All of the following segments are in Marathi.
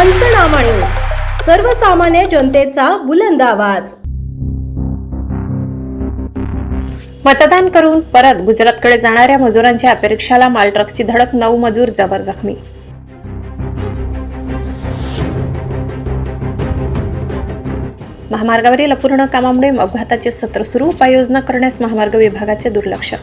पंचनामा न्यूज. सर्वसामान्य जनतेचा बुलंद आवाज. मतदान करून परत गुजरातकडे जाणाऱ्या मजुरांच्या अपेक्षाला मालट्रकची धडक नऊ मजूर जबर जखमी. महामार्गावरील अपूर्ण कामामुळे अपघाताचे सत्र सुरू उपाययोजना करण्यास महामार्ग विभागाचे दुर्लक्ष.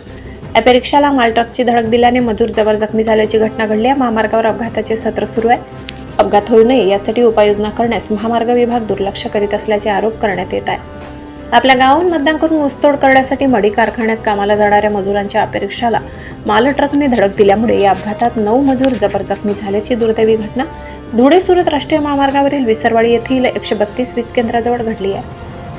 अपरिक्षाला मालट्रकची धडक दिल्याने मजूर जबर जखमी झाल्याची घटना घडली आहे. महामार्गावर अपघाताचे सत्र सुरू आहे. अपघात होऊ नये यासाठी उपाययोजना करण्यास महामार्ग विभाग दुर्लक्ष करीत असल्याचे आरोप करण्यात येत आहे. आपल्या गावाहून मतदान करून ऊसतोड करण्यासाठी मडी कारखान्यात कामाला जाणाऱ्या मजुरांच्या अपरिक्षाला माल ट्रकने धडक दिल्यामुळे या अपघातात नऊ मजूर जबर जखमी झाल्याची दुर्दैवी घटना धुळे सुरत राष्ट्रीय महामार्गावरील विसरवाडी येथील एकशे बत्तीस वीज केंद्राजवळ घडली आहे.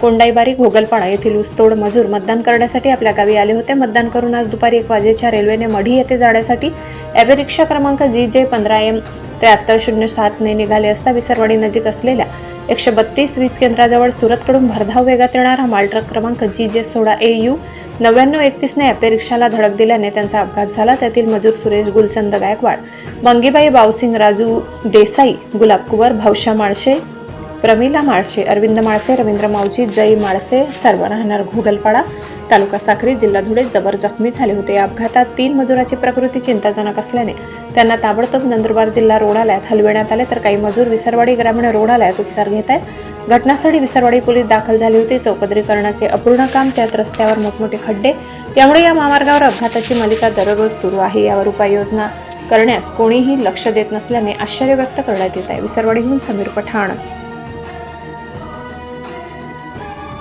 कोंडाईबारी घोगलपाडा येथील ऊसतोड मजूर मतदान करण्यासाठी आपल्या गावी आले होते. मतदान करून आज दुपारी एक वाजेच्या रेल्वेने मढी येथे जाण्यासाठी ॲबे रिक्षा क्रमांक जी जे पंधरा एम त्र्याहत्तर शून्य सातने निघाले असता विसरवाडी नजीक असलेल्या एकशे बत्तीस वीज केंद्राजवळ सुरतकडून भरधाव वेगात येणारा मालट्रक क्रमांक जी जे सोळा ए यू नव्याण्णव एकतीसने ॲपे रिक्षाला धडक दिल्याने त्यांचा अपघात झाला. त्यातील मजूर सुरेश गुलचंद गायकवाड मंगीबाई बावसिंग राजू देसाई गुलाब कुवर भावशा माळशे प्रमिला माळशे अरविंद माळसे रवींद्र मावजी जई माळसे सर्व राहणार घोगलपाडा. तालुका साखरी जिल्हा धुळे जबर जखमी झाले होते. या अपघातात तीन मजुराची प्रकृती चिंताजनक असल्याने त्यांना ताबडतोब नंदुरबार जिल्हा रुग्णालयात हलविण्यात आले. तर काही मजूर विसरवाडी ग्रामीण रोडालयात उपचार घेत आहेत. घटनास्थळी विसरवाडी पोलीस दाखल झाली होती. चौपदरीकरणाचे अपूर्ण काम त्यात रस्त्यावर मोठमोठे खड्डे. त्यामुळे या महामार्गावर अपघाताची मालिका दररोज सुरू आहे. यावर उपाययोजना करण्यास कोणीही लक्ष देत नसल्याने आश्चर्य व्यक्त करण्यात येत आहे. विसरवाडीहून समीर पठाण